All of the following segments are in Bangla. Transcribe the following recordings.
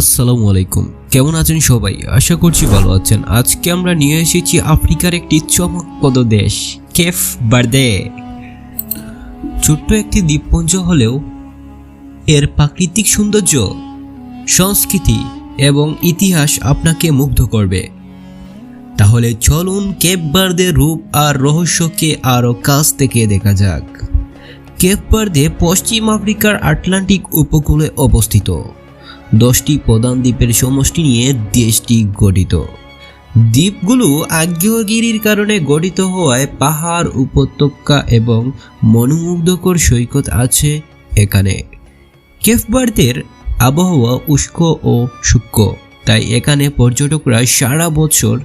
আসসালামু আলাইকুম। কেমন আছেন সবাই? আশা করছি ভালো আছেন। আজকে আমরা নিয়ে এসেছি আফ্রিকার একটি চমকপ্রদ দেশ, কেফ বার্দে। ছোট্ট একটি দ্বীপপুঞ্জ হলেও এর প্রাকৃতিক সৌন্দর্য, সংস্কৃতি এবং ইতিহাস আপনাকে মুগ্ধ করবে। তাহলে চলুন কেপ বার্দের রূপ আর রহস্যকে আরও কাছ থেকে দেখা যাক। কেপ বার্দে পশ্চিম আফ্রিকার আটলান্টিক উপকূলে অবস্থিত। দশটি প্রধান দ্বীপের সমষ্টি নিয়ে দেশটি গঠিত। দ্বীপগুলো আগ্নেয়গিরির কারণে গঠিত হওয়ায় পাহাড়, উপত্যকা এবং মনোমুগ্ধকর সৈকত আছে এখানে। কেফবার্দের আবহাওয়া উষ্ক ও শুষ্ক, তাই এখানে পর্যটকরা সারা বছর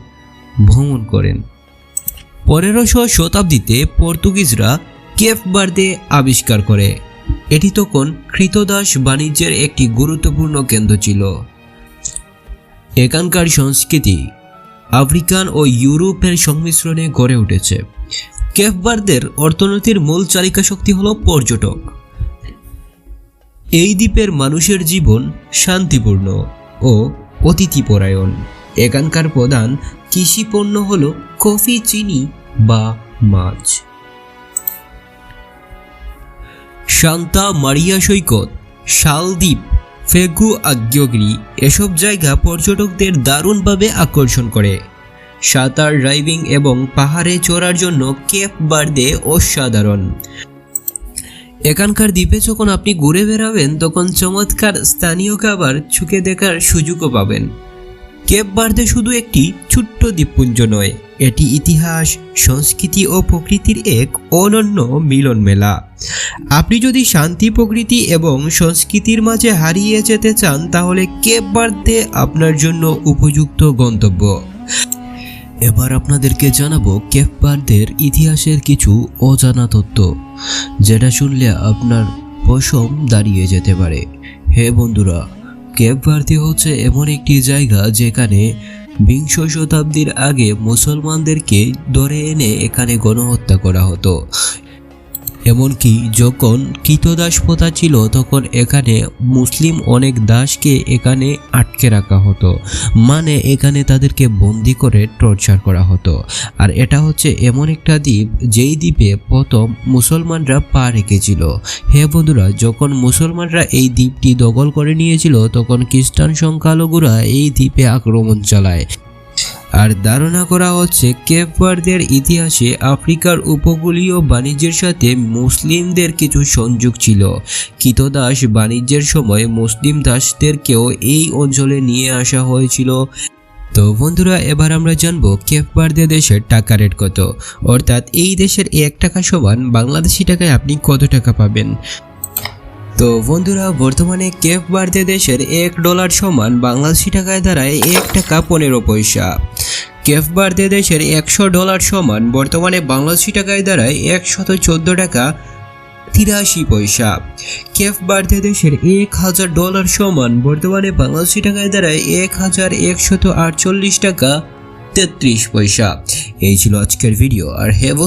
ভ্রমণ করেন। পনেরোশো শতাব্দীতে পর্তুগিজরা কেফবার্দে আবিষ্কার করে। এটি তখন কৃতদাস বাণিজ্যের একটি গুরুত্বপূর্ণ কেন্দ্র ছিল। এখানকার সংস্কৃতি আফ্রিকান ও ইউরোপের সংমিশ্রণে গড়ে উঠেছে। কেফ বার্দের অর্থনীতির মূল চালিকা শক্তি হল পর্যটক। এই দ্বীপের মানুষের জীবন শান্তিপূর্ণ ও অতিথিপরায়ণ। এখানকার প্রধান কৃষি পণ্য হল কফি, চিনি বা মাছ। শান্তা মারিয়া সৈকত, শালদ্বীপ, ফেগু আগ্নেয়গিরি এসব জায়গা পর্যটকদের দারুণভাবে আকর্ষণ করে। সাঁতার, ড্রাইভিং এবং পাহাড়ে চড়ার জন্য কেপ বার্দে অসাধারণ। এখানকার দ্বীপে যখন আপনি ঘুরে বেড়াবেন, তখন চমৎকার স্থানীয় খাবার ছুকে দেখার সুযোগও পাবেন। কেপ বার্দে শুধু একটি ছোট্ট দ্বীপপুঞ্জ নয়, এটি ইতিহাস, সংস্কৃতি ও প্রকৃতির এক অনন্য মিলন মেলা আপনি যদি শান্তি, প্রকৃতি এবং সংস্কৃতির মাঝে হারিয়ে যেতে চান, তাহলে কেপ বার্দে আপনার জন্য উপযুক্ত গন্তব্য। এবার আপনাদেরকে জানাব কেপ বার্দের ইতিহাসের কিছু অজানা তথ্য, যেটা শুনলে আপনার পশম দাঁড়িয়ে যেতে পারে। হে বন্ধুরা কেপ ভার্দি হচ্ছে এমন একটি জায়গা যেখানে বিংশ শতাব্দীর আগে মুসলমানদেরকে ধরে এনে এখানে গণহত্যা করা হতো। এমনকি যখন কৃতদাস প্রথা ছিল, তখন এখানে মুসলিম অনেক দাসকে এখানে আটকে রাখা হতো। মানে এখানে তাদেরকে বন্দি করে টর্চার করা হতো। আর এটা হচ্ছে এমন একটা দ্বীপ, যেই দ্বীপে প্রথম মুসলমানরা পা রেখেছিল। হে বন্ধুরা, যখন মুসলমানরা এই দ্বীপটি দখল করে নিয়েছিল, তখন খ্রিস্টান সংখ্যালঘুরা এই দ্বীপে আক্রমণ চালায়। আর ধারণা করা হচ্ছে কেপ ভার্দের ইতিহাসে আফ্রিকার উপকূলীয় বাণিজ্যের সাথে মুসলিমদের কিছু সংযোগ ছিল। কৃতদাস বাণিজ্যের সময় মুসলিম দাসদেরকেও এই অঞ্চলে নিয়ে আসা হয়েছিল। তো বন্ধুরা, এবার আমরা জানব কেপ ভার্দে দেশের টাকা রেট কত। অর্থাৎ এই দেশের এক টাকা সমান বাংলাদেশি টাকায় আপনি কত টাকা পাবেন? তো বন্ধুরা, বর্তমানে কেপ বার্দে দেশের এক ডলার সমান বাংলাদেশি টাকায় দাঁড়ায় এক টাকা পনেরো পয়সা। কেপ বার্দে দেশের একশো ডলার সমান বর্তমানে বাংলাদেশি টাকায় দাঁড়ায় একশত চোদ্দ টাকা তিরাশি পয়সা। কেফ বার্থে দেশের এক হাজার ডলার সমান বর্তমানে বাংলাদেশি টাকায় দাঁড়ায় এক হাজার একশত আটচল্লিশ টাকা তেত্রিশ পয়সা। এই ছিল আজকের ভিডিও, আর হে বন্ধু-